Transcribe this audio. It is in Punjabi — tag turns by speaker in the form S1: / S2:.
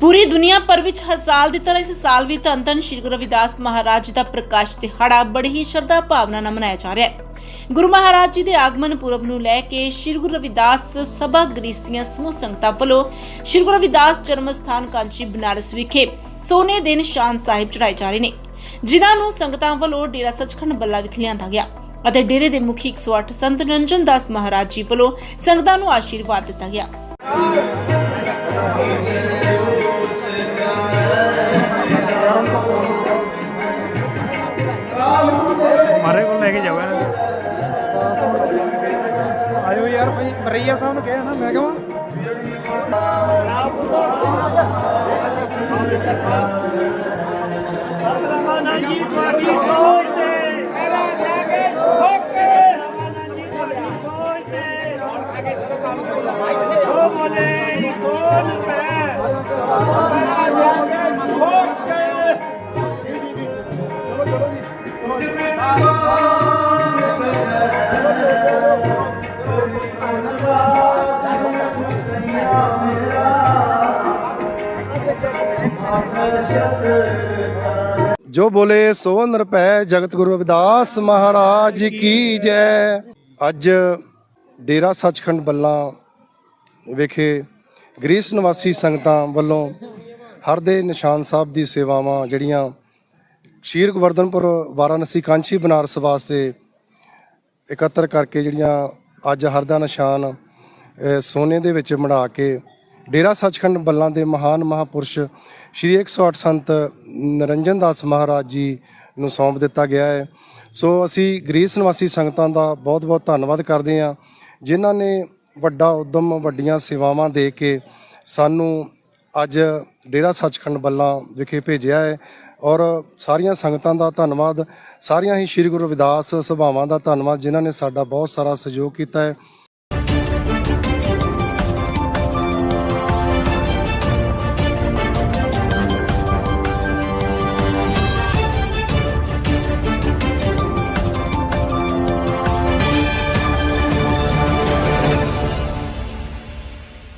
S1: ਪੂਰੀ ਦੁਨੀਆ ਭਰ ਵਿੱਚ ਹਰ ਸਾਲ ਦੀ ਤਰ੍ਹਾਂ ਇਸ ਸਾਲ ਵੀ ਧੰਨ ਧੰਨ ਸ਼੍ਰੀ ਗੁਰੂ ਰਵਿਦਾਸ ਮਹਾਰਾਜ ਜੀ ਦਾ ਪ੍ਰਕਾਸ਼ ਦਿਹਾੜਾ ਬੜੀ ਹੀ ਸ਼ਰਧਾ ਭਾਵਨਾ ਨਾਲ ਮਨਾਇਆ ਜਾ ਰਿਹਾ ਹੈ। ਗੁਰੂ ਮਹਾਰਾਜ ਜੀ ਦੇ ਆਗਮਨ ਪੁਰਬ ਨੂੰ ਲੈ ਕੇ ਸ਼੍ਰੀ ਗੁਰੂ ਰਵਿਦਾਸ ਸਭਾ ਗ੍ਰੀਸ ਦੀਆਂ ਸਮੂਹ ਸੰਗਤਾਂ ਵੱਲੋਂ ਸ਼੍ਰੀ ਗੁਰੂ ਰਵਿਦਾਸ ਜਨਮ ਸਥਾਨ ਕਾਂਚੀ ਬਨਾਰਸ ਵਿਖੇ ਸੋਨੇ ਦਿਨ ਸ਼ਾਨ ਸਾਹਿਬ ਚੜਾਏ ਜਾ ਰਹੇ ਨੇ, ਜਿਨ੍ਹਾਂ ਨੂੰ ਸੰਗਤਾਂ ਵੱਲੋਂ ਡੇਰਾ ਸੱਚਖੰਡ ਬੱਲਾ ਵਿਖੇ ਲਿਆਂਦਾ ਗਿਆ ਅਤੇ ਡੇਰੇ ਦੇ ਮੁਖੀ 108 ਸੰਤ ਨਿਰੰਜਨ ਦਾਸ ਮਹਾਰਾਜ ਜੀ ਵੱਲੋਂ ਸੰਗਤਾਂ ਨੂੰ ਆਸ਼ੀਰਵਾਦ ਦਿੱਤਾ ਗਿਆ।
S2: ਮਾਰੇ ਕੋਲ ਲੈ ਕੇ ਜਾਓ ਇਹਨਾਂ ਨੂੰ। ਆਇਓ ਯਾਰ ਭਾਈ ਮਰਈਆ ਸਾਹਿਬ ਨੂੰ ਕਿਹਾ ਨਾ ਮੈਂ ਕਹਾਂ। ਸਤਨਾਮ ਜੀ ਤੁਹਾਡੀ ਸੋਚ ਤੇ। ਮੇਰਾ ਜਾ ਕੇ ਠੋਕੇ ਰਵਾਨਾ ਜੀ ਤੁਹਾਡੀ ਸੋਚ ਤੇ ਜੋ ਬੋਲੇ ਸੋਨ ਪੈ
S3: ਜੋ ਬੋਲੇ ਸੋ ਨਿਰਭੈ ਜਗਤ ਗੁਰੂ ਰਵਿਦਾਸ ਮਹਾਰਾਜ ਕੀ ਜੈ। ਅੱਜ ਡੇਰਾ ਸੱਚਖੰਡ ਬੱਲਾ ਵਿਖੇ ਗ੍ਰੀਸ ਨਿਵਾਸੀ ਸੰਗਤਾਂ ਵੱਲੋਂ ਹਰ ਦੇ ਨਿਸ਼ਾਨ ਸਾਹਿਬ ਦੀ ਸੇਵਾਵਾਂ ਜਿਹੜੀਆਂ ਸ਼ੀਰ ਗਵਰਧਨਪੁਰ, ਵਾਰਾਣਸੀ, ਕਾਂਚੀ, ਬਨਾਰਸ ਵਾਸਤੇ ਇਕੱਤਰ ਕਰਕੇ ਜਿਹੜੀਆਂ ਅੱਜ ਹਰ ਦਾ ਨਿਸ਼ਾਨ ਸੋਨੇ ਦੇ ਵਿੱਚ ਮੜਾ ਕੇ ਡੇਰਾ ਸੱਚਖੰਡ ਬੱਲਾਂ ਦੇ ਮਹਾਨ ਮਹਾਪੁਰਸ਼ ਸ਼੍ਰੀ 108 ਸੰਤ ਨਿਰੰਜਨ ਦਾਸ ਮਹਾਰਾਜ ਜੀ ਨੂੰ ਸੌਂਪ ਦਿੱਤਾ ਗਿਆ ਹੈ। ਸੋ ਅਸੀਂ ਗ੍ਰੀਸ ਨਿਵਾਸੀ ਸੰਗਤਾਂ ਦਾ ਬਹੁਤ-ਬਹੁਤ ਧੰਨਵਾਦ ਕਰਦੇ ਹਾਂ, ਜਿਨ੍ਹਾਂ ਨੇ ਵੱਡਾ, ਉਦਮ, ਵੱਡੀਆਂ ਸੇਵਾਵਾਂ ਦੇ ਕੇ ਸਾਨੂੰ ਅੱਜ ਡੇਰਾ ਸੱਚਖੰਡ ਬੱਲਾਂ ਵਿਖੇ ਭੇਜਿਆ ਹੈ ਔਰ ਸਾਰੀਆਂ ਸੰਗਤਾਂ ਦਾ ਧੰਨਵਾਦ, ਸਾਰੀਆਂ ਹੀ ਸ੍ਰੀ ਗੁਰੂ ਰਵਿਦਾਸ ਸਭਾਵਾਂ ਦਾ ਧੰਨਵਾਦ, ਜਿਨ੍ਹਾਂ ਨੇ ਸਾਡਾ ਬਹੁਤ ਸਾਰਾ ਸਹਿਯੋਗ ਕੀਤਾ ਹੈ।